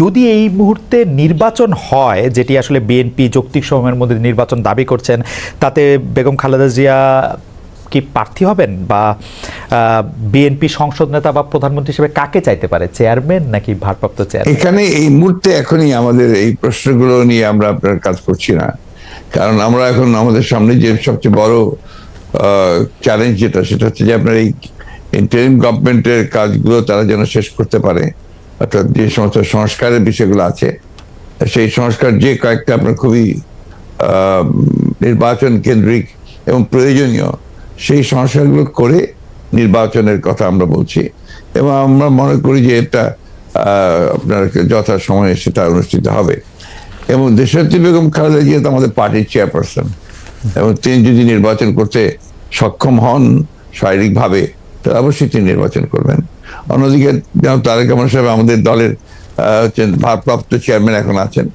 যদি এই মুহূর্তে নির্বাচন হয়, যেটি আসলে বিএনপি যৌক্তিক সময়ের মধ্যে নির্বাচন দাবি করছেন, তাতে বেগম খালেদা জিয়া কি প্রার্থী হবেন? বা বিএনপি সংসদ নেতা বা প্রধানমন্ত্রী হিসেবে কাকে চাইতে পারে? চেয়ারম্যান নাকি ভারপ্রাপ্ত চেয়ারম্যান? এখানে এই মুহূর্তে এখনই আমাদের এই প্রশ্নগুলো নিয়ে আমরা আপনার কাজ করছি না। কারণ আমরা এখন আমাদের সামনে যে সবচেয়ে বড় চ্যালেঞ্জ যেটা, সেটা হচ্ছে যে আপনার এই ইন্টারিম গভর্নমেন্টের কাজগুলো তারা যেন শেষ করতে পারে। অর্থাৎ যে সমস্ত সংস্কারের বিষয়গুলো আছে, সেই সংস্কার যে কয়েকটা আপনার খুবই নির্বাচন কেন্দ্রিক এবং প্রয়োজনীয়, সেই সংস্কারগুলো করে নির্বাচনের কথা আমরা বলছি। এবং আমরা মনে করি যে এটা আপনার যথা সময়ে সেটা অনুষ্ঠিত হবে। এবং দেশাত্রী বেগম খালেদা জিয়া তো আমাদের পার্টির চেয়ারপারসন। এবং তিনি যদি নির্বাচন করতে সক্ষম হন শারীরিকভাবে, তাহলে অবশ্যই তিনি নির্বাচন করবেন। অন্যদিকে যেমন তারেক রহমান সাহেব আমাদের দলের হচ্ছেন ভারপ্রাপ্ত চেয়ারম্যান এখন আছেন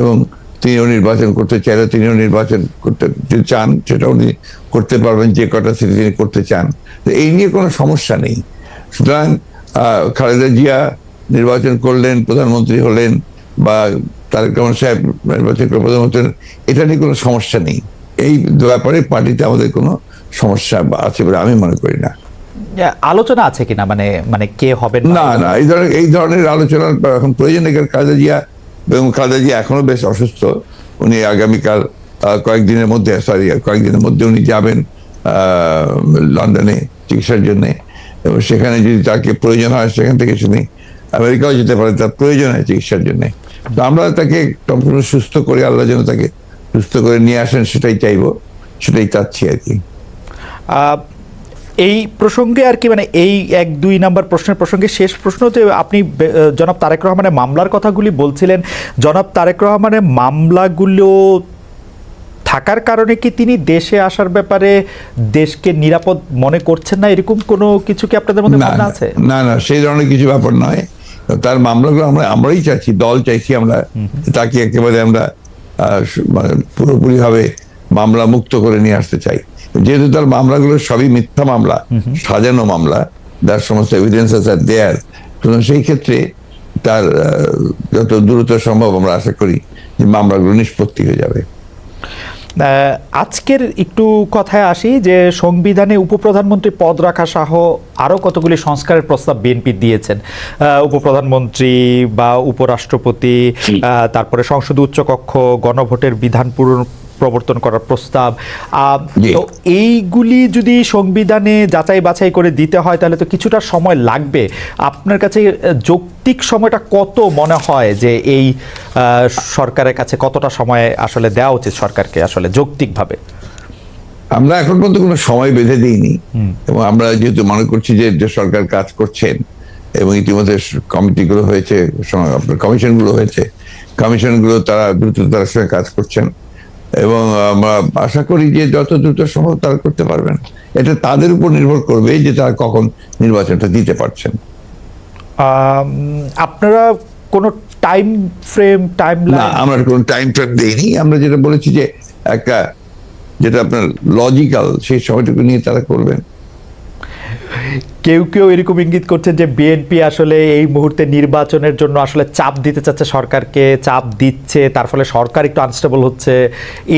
এবং তিনিও নির্বাচন করতে চাইলে তিনিও নির্বাচন করতে চান সেটা উনি করতে পারবেন, যে কটা সিটি তিনি করতে চান। তো এই নিয়ে কোনো সমস্যা নেই। সুতরাং খালেদা জিয়া নির্বাচন করলেন, প্রধানমন্ত্রী হলেন বা তারেক রহমান সাহেব নির্বাচন করে প্রধানমন্ত্রী এটা নিয়ে কোনো সমস্যা নেই। এই ব্যাপারে পার্টিতে আমাদের কোনো সমস্যা আছে বলে আমি মনে করি না। আলোচনা আছে কিনা? মানে মানে কে হবে না না এই ধরনের এই ধরনের আলোচনার এখন প্রয়োজন কারণ খালেদা জিয়া এবং খালেদা জিয়া এখনও বেশ অসুস্থ। উনি আগামীকাল কয়েকদিনের মধ্যে সরি কয়েকদিনের মধ্যে উনি যাবেন লন্ডনে চিকিৎসার জন্য। এবং সেখানে যদি তাকে প্রয়োজন হয় সেখান থেকে শুনি আমেরিকাও যেতে পারে তার প্রয়োজন হয় চিকিৎসার জন্য। তো আমরা তাকে সম্পূর্ণ সুস্থ করে আল্লাহ যেন তাকে সুস্থ করে নিয়ে আসেন সেটাই চাইব সেটাই চাচ্ছি আর কি। এই প্রসঙ্গে আর কি মানে এই এক দুই নাম্বার প্রশ্নের প্রসঙ্গে শেষ প্রশ্ন যে আপনি জনাব তারেক রহমানের মামলার কথাগুলি বলছিলেন জনাব তারেক রহমানের মামলাগুলো থাকার কারণে কি তিনি দেশে আসার ব্যাপারে দেশকে নিরাপদ মনে করছেন না? এরকম কোনো কিছু কি আপনাদের মধ্যে ভাবনা আছে? না না সেই ধরনের কিছু ব্যাপার নয়। তার মামলাগুলো আমরা আমরাই চাইছি দল চাইছি আমরা। তাকে একেবারে আমরা মানে পুরোপুরি ভাবে মামলা মুক্ত করে নিয়ে আসতে চাই। যেহেতু তার মামলাগুলো সবই মিথ্যা মামলা সাজানো মামলা যার সমস্ত এভিডেন্সেস আর দেয়ার সুতরাং সেই ক্ষেত্রে তার যত দ্রুত সম্ভব আমরা আশা করি যে মামলাগুলো নিষ্পত্তি হয়ে যাবে। আজকের একটু কথায় আসি যে সংবিধানে উপপ্রধানমন্ত্রী পদ রাখা সহ আরও কতগুলি সংস্কারের প্রস্তাব বিএনপি দিয়েছেন। উপপ্রধানমন্ত্রী বা উপরাষ্ট্রপতি তারপরে সংসদ উচ্চকক্ষ গণভোটের বিধান পূরণ প্রবর্তন করার প্রস্তাব। তো এইগুলি যদি সংবিধানে যাচাই বাছাই করে দিতে হয় তাহলে তো কিছুটা সময় লাগবে। আপনার কাছে যৌক্তিক সময়টা কত মনে হয় যে এই সরকারের কাছে কতটা সময় আসলে দেওয়া উচিত সরকারকে আসলে যৌক্তিকভাবে? আমরা এখন পর্যন্ত কোনো সময় বেঁধে দিইনি। এবং আমরা যেহেতু মনে করছি যে যে সরকার কাজ করছেন এবং ইতিমধ্যে কমিটিগুলো হয়েছে আপনার কমিশনগুলো হয়েছে কমিশনগুলো তারা দ্রুততার সঙ্গে কাজ করছেন। এবং আমরা আশা করি যে যত দ্রুত সম্ভব তারা করতে পারবেন। এটা তাদের উপর নির্ভর করবে যে তারা কখন নির্বাচনটা দিতে পারছেন। আপনারা কোনো টাইম ফ্রেম টাইম না আমরা কোনো টাইম ফ্রেম দেইনি। আমরা যেটা বলেছি যে একটা যেটা আপনার লজিক্যাল সেই সময়টুকু নিয়ে তারা করবেন। কেউ কেউ এরকম ইঙ্গিত করছেন যে বিএনপি আসলে এই মুহূর্তে নির্বাচনের জন্য আসলে চাপ দিতে চাচ্ছে সরকারকে, চাপ দিচ্ছে, তার ফলে সরকার একটু আনস্টেবল হচ্ছে।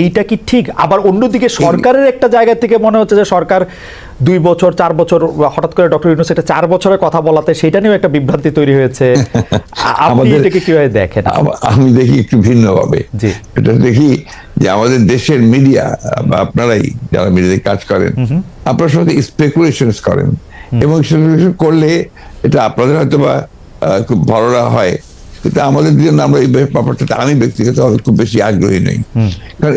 এইটা কি ঠিক? আবার অন্যদিকে সরকারের একটা জায়গা থেকে মনে হচ্ছে যে সরকার দুই বছর চার বছর হঠাৎ করে ডক্টর ইউনুস এটা চার বছরের কথা বলাতে সেটা নিয়েও একটা বিভ্রান্তি তৈরি হয়েছে। আপনি এটাকে কীভাবে দেখেন? আমি দেখি একটু ভিন্নভাবে। এটা দেখি যে আমাদের দেশের মিডিয়া বা আপনারাই যারা মিডিয়াতে কাজ করেন আপনারা সবাই স্পেকুলেশন করেন। এবং স্পেকুলেশন করলে এটা আপনাদের হয়তো বা খুব ভররা হয়। কিন্তু আমাদের জন্য আমরা এই ব্যাপারটাতে আমি ব্যক্তিগতভাবে খুব বেশি আগ্রহী নই। কারণ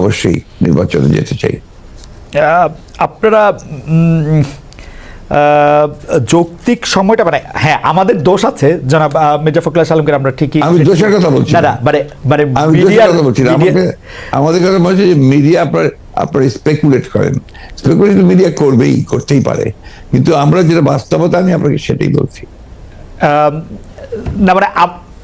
অবশ্যই নির্বাচনে যেতে চাই। আপনারা যৌক্তিক সময়টা মানে হ্যাঁ আমাদের দোষ আছে জনাব মির্জা ফখরুল সালামকে আমরা ঠিকই আমি দোষের কথা বলছি না। মানে মানে দোষের কথা বলছি আমাদের কথা বলছে যে মিডিয়া আপনার আপনার স্পেকুলেট করেন। স্পেকুলেট মিডিয়া করবেই করতেই পারে। কিন্তু আমরা যেটা বাস্তবতা আমি আপনাকে সেটাই বলছি। না মানে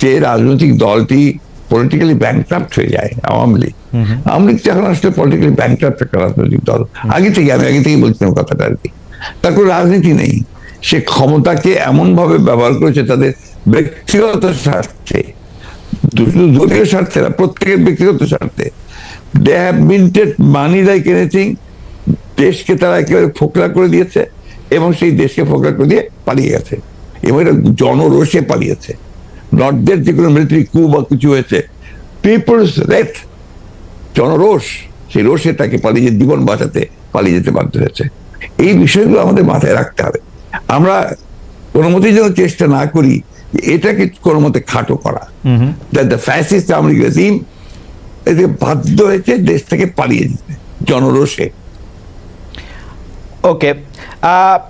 যে রাজনৈতিক দলটি পলিটিক্যালি ব্যাংক্রাফ্ট হয়ে যায় আওয়ামী লীগ। আওয়ামী লীগ এখন আসলে পলিটিক্যালি ব্যাংক্রাফ্ট একটা রাজনৈতিক দল। আগে থেকে আমি আগে থেকেই বলছিলাম কথাটা আর কি। তার কোনো রাজনীতি নেই। সে ক্ষমতাকে এমন ভাবে ব্যবহার করেছে তাদের ব্যক্তিগত স্বার্থে। শুধু দলীয় স্বার্থে না প্রত্যেকের ব্যক্তিগত স্বার্থে। They have minted money like anything দেশকে তারা একেবারে ফোকলা করে দিয়েছে এবং সেই দেশকে ফোকলা করে দিয়ে পালিয়ে গেছে। এবং এটা জনরোষে পালিয়েছে। নর্থদের যে কোনো মিলিটারি কু বা কিছু হয়েছে। পিপলস রেথ জনরোষ সেই রোষে তাকে পালিয়ে জীবন বাঁচাতে পালিয়ে যেতে বাধ্য হয়েছে। এই বিষয়গুলো আমাদের মাথায় রাখতে হবে। আমরা কোনো মতেই যেন চেষ্টা না করি এটাকে কোনো মতে খাটো করা। দ্য ফ্যাসিস্ট এতে বাধ্য হয়েছে দেশ থেকে পালিয়ে যেতে জনরোষে। ওকে আহ,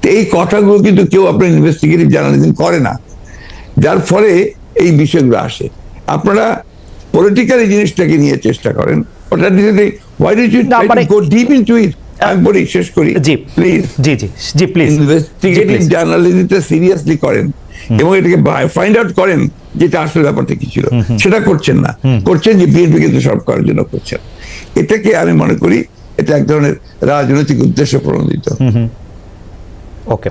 তো এই কথাগুলো কিন্তু কেউ আপনার ইনভেস্টিগেটিভ জার্নালিজম করে না। যার ফলে এই বিষয়গুলো আসে। আপনারা পলিটিক্যাল এই জিনিসটাকে নিয়ে চেষ্টা করেন। ওটা why did you go deep into it আমি বলি শেষ করি। জি। প্লিজ জি জি জি প্লিজ ইনভেস্টিগেটিভ জার্নালিজমটা সিরিয়াসলি করেন। এবং এটাকে ফাইন্ড আউট করেন যেটা আসলে ব্যাপারটা কি ছিল। সেটা করছেন না। করছেন যে বিএনপি কিন্তু সব করার জন্য করছেন। এটাকে আমি মনে করি এটা এক ধরনের রাজনৈতিক উদ্দেশ্য প্রণোদিত। ওকে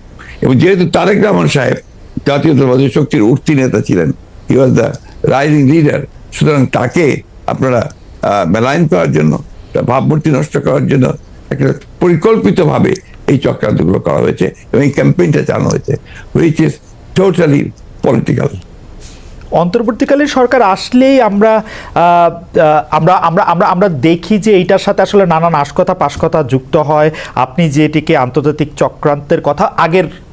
এবং যেহেতু তারেক রহমান সাহেব জাতীয়তাবাদী শক্তির উঠতি নেতা ছিলেন he was the rising leader সুতরাং তাকে আপনারা মেলাইন করার জন্য ভাবমূর্তি নষ্ট করার জন্য একটা পরিকল্পিতভাবে এই চক্রান্তগুলো করা হয়েছে এবং এই ক্যাম্পেইনটা চালানো হয়েছে হুইচ ইজ টোটালি পলিটিক্যাল অন্তর্বর্তীকালীন সরকার আসলেই আমরা আমরা আমরা আমরা আমরা দেখি যে এইটার সাথে আসলে নানান আশকথা পাশকথা যুক্ত হয়। আপনি যেটিকে আন্তর্জাতিক চক্রান্তের কথা আগের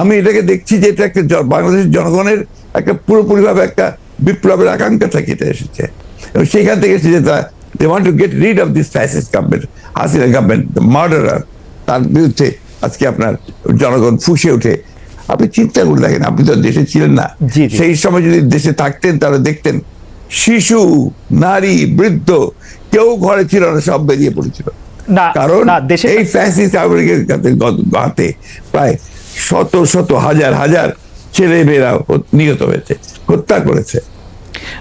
আমি এটাকে দেখছি যে এটা একটা বাংলাদেশের জনগণের একটা পুরোপুরিভাবে একটা বিপ্লবের আকাঙ্ক্ষা থেকে এটা এসেছে। এবং সেখান থেকে এসেছে তা they want to get rid of this fascist government Hasina government murderer তার বিরুদ্ধে আজকে আপনার জনগণ ফুসে ওঠে। আপনি চিন্তা করে দেখেন আপনি তো দেশে ছিলেন না। সেই সময় যদি দেশে থাকতেন তাহলে দেখতেন শিশু নারী বৃদ্ধ কেউ ঘরে ছিল না সব বেরিয়ে পড়েছিল। না কারণ না দেশে এই ফ্যাসিস্ট আমেরিকার হাতে প্রায় শত শত হাজার হাজার ছেলে মেয়েরা নিহত হয়েছে হত্যা করেছে।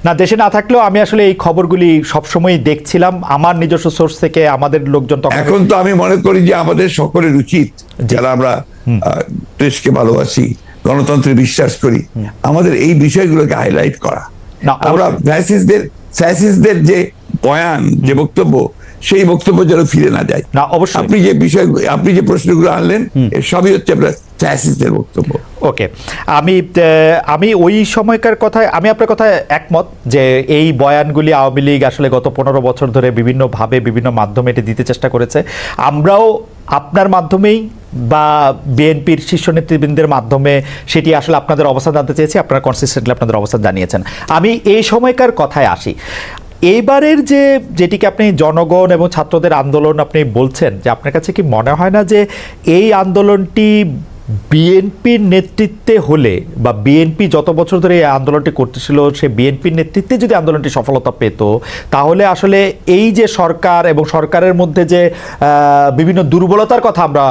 না দেশে না থাকলেও আমি আসলে এই খবরগুলি সবসময় দেখছিলাম। আমার নিজস্ব সোর্স থেকে আমাদের লোকজন এখন তো আমি মনে করি যে আমাদের সকলের উচিত যারা আমরা দেশকে ভালোবাসি গণতন্ত্রে বিশ্বাস করি আমাদের এই বিষয়গুলোকে হাইলাইট করা। না, আমরা অবশ্যই। ফ্যাসিস্টদের ফ্যাসিস্টদের যে বয়ান যে বক্তব্য সেই বক্তব্য যেন ফিরে না যায়। না, অবশ্যই। আপনি যে বিষয় আপনি যে প্রশ্নগুলো আনলেন সবই হচ্ছে আপনার ফ্যাসিস্টদের বক্তব্য। ওকে। আমি আমি ওই সময়কার কথায় আমি আপনার কথায় একমত যে এই বয়ানগুলি আওয়ামী লীগ আসলে গত পনেরো বছর ধরে বিভিন্নভাবে বিভিন্ন মাধ্যমে এটি দিতে চেষ্টা করেছে। আমরাও আপনার মাধ্যমেই বা বিএনপির শীর্ষ নেতৃবৃন্দের মাধ্যমে সেটি আসলে আপনাদের অবস্থান জানতে চেয়েছি আপনারা কনসিস্টেন্টলি আপনাদের অবস্থান জানিয়েছেন। আমি এই সময়কার কথায় আসি। এইবারের যে যেটিকে আপনি জনগণ এবং ছাত্রদের আন্দোলন আপনি বলছেন, যে আপনার কাছে কি মনে হয় না যে এই আন্দোলনটি বিএনপির নেতৃত্বে হলে বা বিএনপি যত বছর ধরে এই আন্দোলনটি করতেছিল, সে বিএনপির নেতৃত্বে যদি আন্দোলনটি সফলতা পেত, তাহলে আসলে এই যে সরকার এবং সরকারের মধ্যে যে বিভিন্ন দুর্বলতার কথা আমরা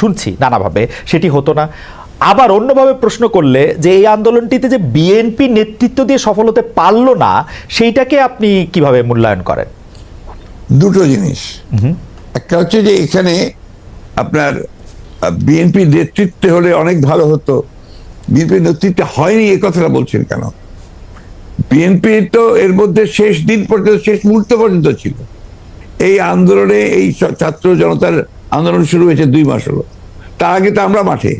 শুনছি নানাভাবে, সেটি হতো না। আবার অন্যভাবে প্রশ্ন করলে যে এই আন্দোলনটিতে যে বিএনপি নেতৃত্ব দিয়ে সফল হতে পারল না সেইটাকে আপনি কীভাবে মূল্যায়ন করেন? দুটো জিনিস। একটা হচ্ছে যে এখানে আপনার বিএনপি নেতৃত্বে হলে অনেক ভালো হতো। বিএনপি নেতৃত্বে হয়নি এ কথাটা বলছেন কেন? বিএনপি তো এর মধ্যে শেষ দিন পর্যন্ত শেষ মুহূর্ত পর্যন্ত ছিল। এই আন্দোলনে এই ছাত্র জনতার আন্দোলন শুরু হয়েছে দুই মাস হলো। তার আগে তো আমরা মাঠে।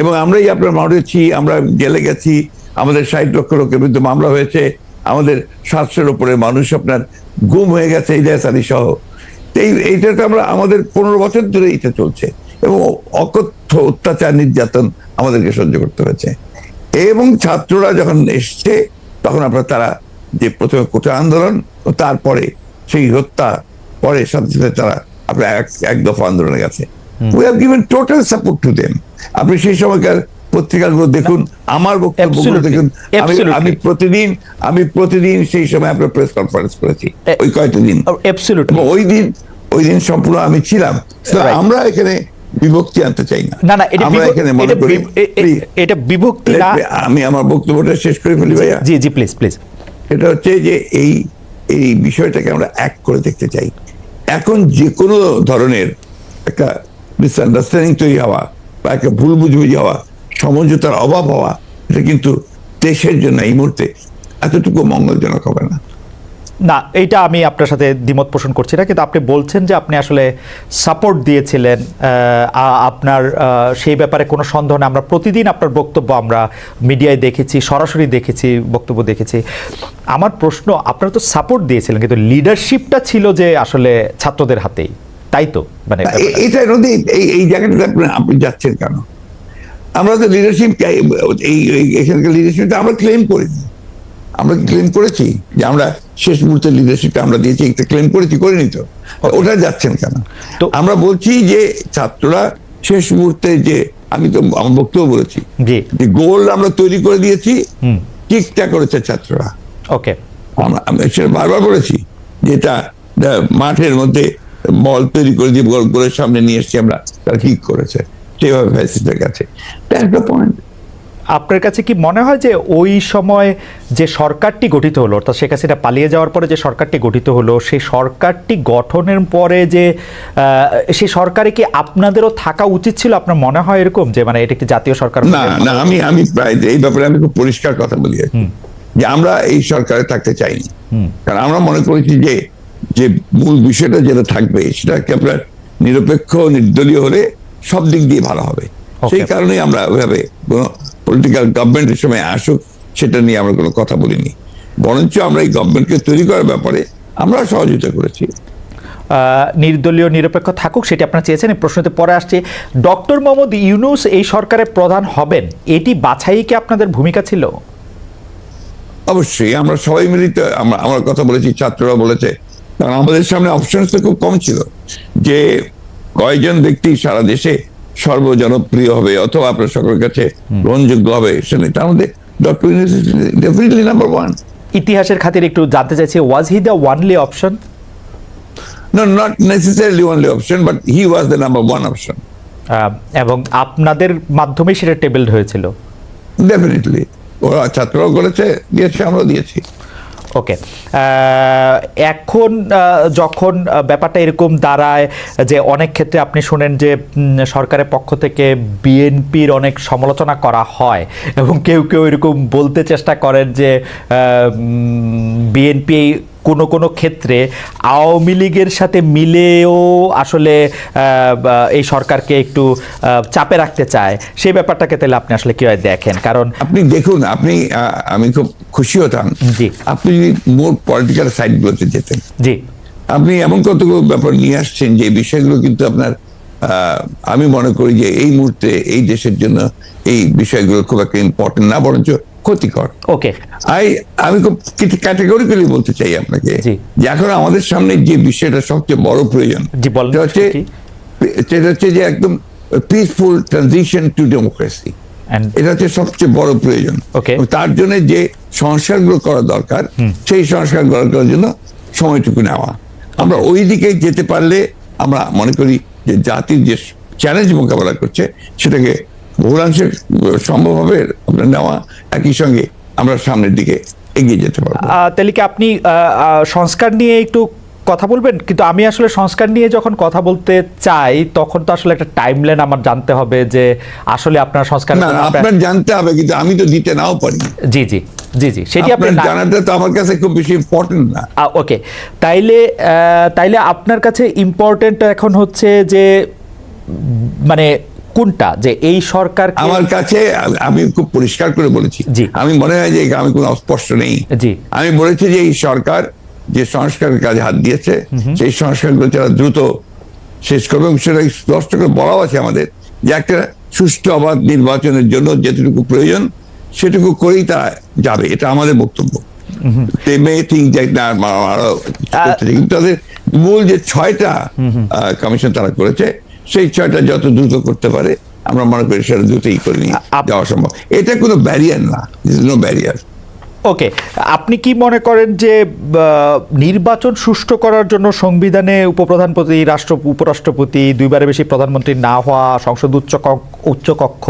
এবং আমরাই আপনার মাঠেছি আমরা জেলে গেছি, আমাদের ষাট লক্ষ লোকের বিরুদ্ধে মামলা হয়েছে, আমাদের সাতশোর উপরে মানুষ আপনার গুম হয়ে গেছে, ইলিয়াস আলী সহ। এই, এইটা তো আমরা আমাদের পনেরো বছর ধরে এটা চলছে এবং অকথ্য অত্যাচার, নির্যাতন আমাদেরকে সহ্য করতে হয়েছে। এবং ছাত্ররা যখন এসছে, তখন আপনার তারা যে প্রথমে কোটা আন্দোলন তারপরে সেই হত্যা, পরে সাথে সাথে তারা আপনার এক এক দফা আন্দোলনে গেছে। We have given total support to them আপনি সেই সময়কার পত্রিকাগুলো দেখুন আমার বক্তব্যগুলো. দেখুন। আমি প্রতিদিন আমি প্রতিদিন সেই সময় আপনার প্রেস কনফারেন্স করেছি ওই কয়েকটা দিন। এবং ওই দিন ওই দিন সম্পূর্ণ আমি ছিলাম. আমরা এখানে বিভক্তি আনতে চাই না। না না এটা এখানে মনে করি এটা বিভক্তি না আমি আমার বক্তব্যটা শেষ করে ফেলি ভাইয়া। জি জি প্লিজ প্লিজ এটা হচ্ছে যে এই এই বিষয়টাকে আমরা এক করে দেখতে চাই। এখন যে কোনো ধরনের একটা মিসআন্ডারস্ট্যান্ডিং তৈরি হওয়া বা একটা ভুল বুঝবুঝি যাওয়া সমঝোতার অভাব হওয়া, এটা কিন্তু দেশের জন্য এই মুহূর্তে এতটুকু মঙ্গলজনক হবে না। না, এইটা আমি আপনার সাথে দ্বিমত পোষণ করছি না, কিন্তু আপনি বলছেন যে আপনি আসলে সাপোর্ট দিয়েছিলেন আপনার সেই ব্যাপারে কোনো সন্দেহ নেই। আমরা প্রতিদিন আপনার বক্তব্য আমরা মিডিয়ায় দেখেছি, সরাসরি দেখেছি, বক্তব্য দেখেছি। আমার প্রশ্ন, আপনারা তো সাপোর্ট দিয়েছিলেন, কিন্তু লিডারশিপটা ছিল যে আসলে ছাত্রদের হাতেই। তাই তো? মানে এটা নদী এই এই জায়গাটাতে আপনি যাচ্ছেন কেন? আমরা তো লিডারশিপ এই এখানকার লিডারশিপটা আমরা ক্লেম আমরা ক্লেম করেছি যে আমরা শেষ মুহূর্তে লিডারশিপটা আমরা দিয়েছি একটা ক্লেম করেছি করিনি তো। ওটা যাচ্ছেন কেন? তো আমরা বলছি যে ছাত্ররা শেষ মুহূর্তে যে আমি তো আমার বক্তব্য বলেছি যে গোল আমরা তৈরি করে দিয়েছি কিকটা করেছে ছাত্ররা। ওকে আমরা আমি সেটা বারবার বলেছি যে এটা এটা মাঠের মধ্যে বল তৈরি করে দিয়ে গোল গোলের সামনে নিয়ে এসেছি আমরা। তারা কি করেছে। সেভাবে ফ্যাসিস্টের কাছে। একটা পয়েন্ট আপনার কাছে কি মনে হয় যে ওই সময় যে সরকারটি গঠিত হলো অর্থাৎ শেখ হাসিনা পালিয়ে যাওয়ার পরে যে সরকারটি গঠিত হলো সেই সরকারটি গঠনের পরে যে সেই সরকারে কি আপনাদেরও থাকা উচিত ছিল? আপনার মনে হয় এরকম যে মানে এটা একটি জাতীয় সরকার না না আমি আমি প্রায় এই ব্যাপারে আমি খুব পরিষ্কার কথা বলি যে আমরা এই সরকারে থাকতে চাইনি। কারণ আমরা মনে করেছি যে যে মূল বিষয়টা যেটা থাকবে সেটাকে আপনার নিরপেক্ষ নির্দলীয় হলে সব দিক দিয়ে ভালো হবে. সেই কারণেই আমরা ওইভাবে কোনো পলিটিক্যাল গভর্নমেন্টের সময় আসুক সেটা নিয়ে আমরা কোনো কথা বলিনি। বরঞ্চ আমরা এই গভর্নমেন্টকে তৈরি করার ব্যাপারে আমরা সহযোগিতা করেছি। নির্দলীয় নিরপেক্ষ থাকুক সেটি আপনারা চেয়েছেন এই প্রশ্নতে পরে আসছে। ডক্টর মোহাম্মদ ইউনুস এই সরকারের প্রধান হবেন এটি বাছাই কি আপনাদের ভূমিকা ছিল? অবশ্যই আমরা সবাই মিলিত আমরা আমার কথা বলেছি ছাত্ররা বলেছে কারণ আমাদের সামনে অপশন তো খুব কম ছিল যে কয়েকজন ব্যক্তি সারা দেশে সর্বজনপ্রিয় হবে অথবা আপনার সকলের কাছে গ্রহণযোগ্য হবে সেটা তার মধ্যে ডক্টর ডেফিনেটলি নাম্বার ওয়ান ইতিহাসের খাতির একটু জানতে চাইছি was he the only option No, not necessarily only option, but he was the number one option. এবং আপনাদের মাধ্যমে সেটা টেবিলড হয়েছিল। Definitely. ওরা ছাত্ররাও করেছে দিয়েছে আমরা দিয়েছি। ওকে এখন যখন ব্যাপারটা এরকম দাঁড়ায় যে অনেক ক্ষেত্রে আপনি শোনেন যে সরকারের পক্ষ থেকে বিএনপির অনেক সমালোচনা করা হয় এবং কেউ কেউ এরকম বলতে চেষ্টা করেন যে বিএনপি কোনো কোনো ক্ষেত্রে আওয়ামী লীগের সাথে মিলেও আসলে এই সরকারকে একটু চাপে রাখতে চায়। সেই ব্যাপারটাকে তাহলে আপনি আসলে কীভাবে দেখেন? কারণ আপনি দেখুন আপনি আমি খুব খুশি হতাম। জি। আপনি যদি মোর পলিটিক্যাল সাইড গুলোতে যেতেন। জি। আপনি এমন কতগুলো ব্যাপার নিয়ে আসছেন যে বিষয়গুলো কিন্তু আপনার আমি মনে করি যে এই মুহূর্তে এই দেশের জন্য এই বিষয়গুলো খুব একটা ইম্পর্টেন্ট না বরঞ্চ ক্ষতিকর। ওকে। আই আমি খুব ক্যাটেগরিক্যালি বলতে চাই আপনাকে যে এখন আমাদের সামনে যে বিষয়টা সবচেয়ে বড় প্রয়োজন সেটা হচ্ছে সেটা হচ্ছে যে একদম পিসফুল ট্রানজিশন টু ডেমোক্রেসি এটা হচ্ছে সবচেয়ে বড় প্রয়োজন. তার জন্য যে সংস্কারগুলো করা দরকার সেই সংস্কার করার জন্য সময়টুকু নেওয়া। আমরা ওই দিকে যেতে পারলে আমরা মনে করি যে জাতির যে চ্যালেঞ্জ মোকাবেলা করছে সেটাকে বহুলাংশে সম্ভব হবে আপনার নেওয়া একই সঙ্গে আমরা সামনের দিকে এগিয়ে যেতে পারব। তাহলে কি আপনি সংস্কার নিয়ে একটু কথা বলবেন? কিন্তু আমি আসলে সংস্কার নিয়ে যখন কথা বলতে চাই তখন তো আসলে একটা টাইমলাইন আমার জানতে হবে যে আসলে আপনার সংস্কার না আপনার জানতে হবে কিন্তু আমি তো দিতে নাও পারি। জি জি জি জি সেটি আপনি আপনার জানাটা তো আমার কাছে খুব বেশি ইম্পর্টেন্ট না। ওকে। তাইলে আহ, তাইলে আপনার কাছে ইম্পর্টেন্ট এখন হচ্ছে যে মানে কোনটা? যে এই সরকার আমার কাছে আমি- খুব পরিষ্কার করে বলেছি। আমি মনে হয় যে আমি কোনো অস্পষ্ট নেই। আমি বলেছি যে এই সরকার যে সংস্কারের কাজে হাত দিয়েছে সেই সংস্কারগুলো যারা দ্রুত শেষ করবে এবং সেটা স্পষ্ট করে বলাও আছে আমাদের যে একটা সুষ্ঠু অবাধ নির্বাচনের জন্য যেটুকু প্রয়োজন সেটুকু করেই তা যাবে। এটা আমাদের বক্তব্য। তাদের মূল যে ছয়টা কমিশন তারা করেছে সেই ছয়টা যত দ্রুত করতে পারে আমরা মনে করি সেটা দ্রুতই করে নিয়ে যাওয়া সম্ভব। এটা কোনো ব্যারিয়ার না নো ব্যারিয়ার ওকে আপনি কি মনে করেন যে নির্বাচন সুষ্ঠু করার জন্য সংবিধানে উপপ্রধানপতি রাষ্ট্র উপরাষ্ট্রপতি দুইবারে বেশি প্রধানমন্ত্রী না হওয়া সংসদ উচ্চ উচ্চকক্ষ উচ্চ কক্ষ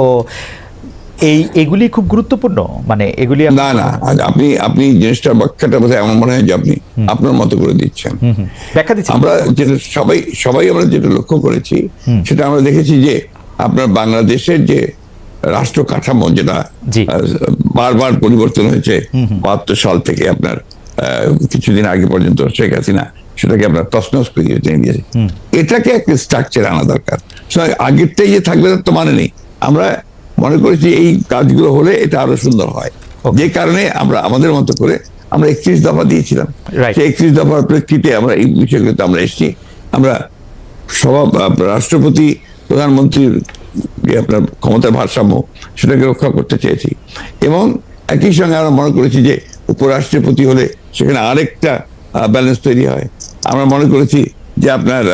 এই এগুলি খুব গুরুত্বপূর্ণ? মানে এগুলি না না আপনি আপনি জিনিসটার ব্যাখ্যাটা বোধহয় এমন মনে হয় যে আপনি আপনার মতো করে দিচ্ছেন। ব্যাখ্যা দিচ্ছি আমরা যেটা সবাই সবাই আমরা যেটা লক্ষ্য করেছি সেটা আমরা দেখেছি যে আপনার বাংলাদেশের যে রাষ্ট্র কাঠামো যেটা বারবার পরিবর্তন হয়েছে বাহাত্তর সাল থেকে আপনার আহ, কিছুদিন আগে পর্যন্ত শেখ হাসিনা সেটাকে আপনার তসনস করে দিয়ে দিয়েছে। এটাকে একটা স্ট্রাকচার আনা দরকার। আগেরটাই যে থাকবে তার তো মানে নেই। আমরা মনে করেছি এই কাজগুলো হলে এটা আরও সুন্দর হয়। যে কারণে আমরা আমাদের মতো করে আমরা একত্রিশ দফা দিয়েছিলাম। সেই একত্রিশ দফার প্রেক্ষিতে আমরা এই বিষয়গুলোতে আমরা এসেছি। আমরা সভা রাষ্ট্রপতি প্রধানমন্ত্রীর যে আপনার ক্ষমতার ভারসাম্য সেটাকে রক্ষা করতে চেয়েছি। এবং একই সঙ্গে আমরা মনে করেছি যে উপরাষ্ট্রপতি হলে সেখানে আরেকটা ব্যালেন্স তৈরি হয়। আমরা মনে করেছি যে আপনার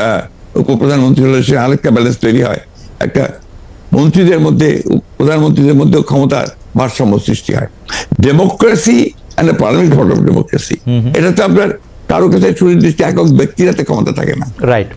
উপপ্রধানমন্ত্রী হলে সেখানে আরেকটা ব্যালেন্স তৈরি হয়। একটা মন্ত্রীদের মধ্যে প্রধানমন্ত্রীদের মধ্যে ক্ষমতার ভারসাম্য সৃষ্টি হয়। Democracy and parliament form of democracy এটা তো আপনার কারও কাছে সুনির্দিষ্ট একক ব্যক্তির হাতে ক্ষমতা থাকে না। রাইট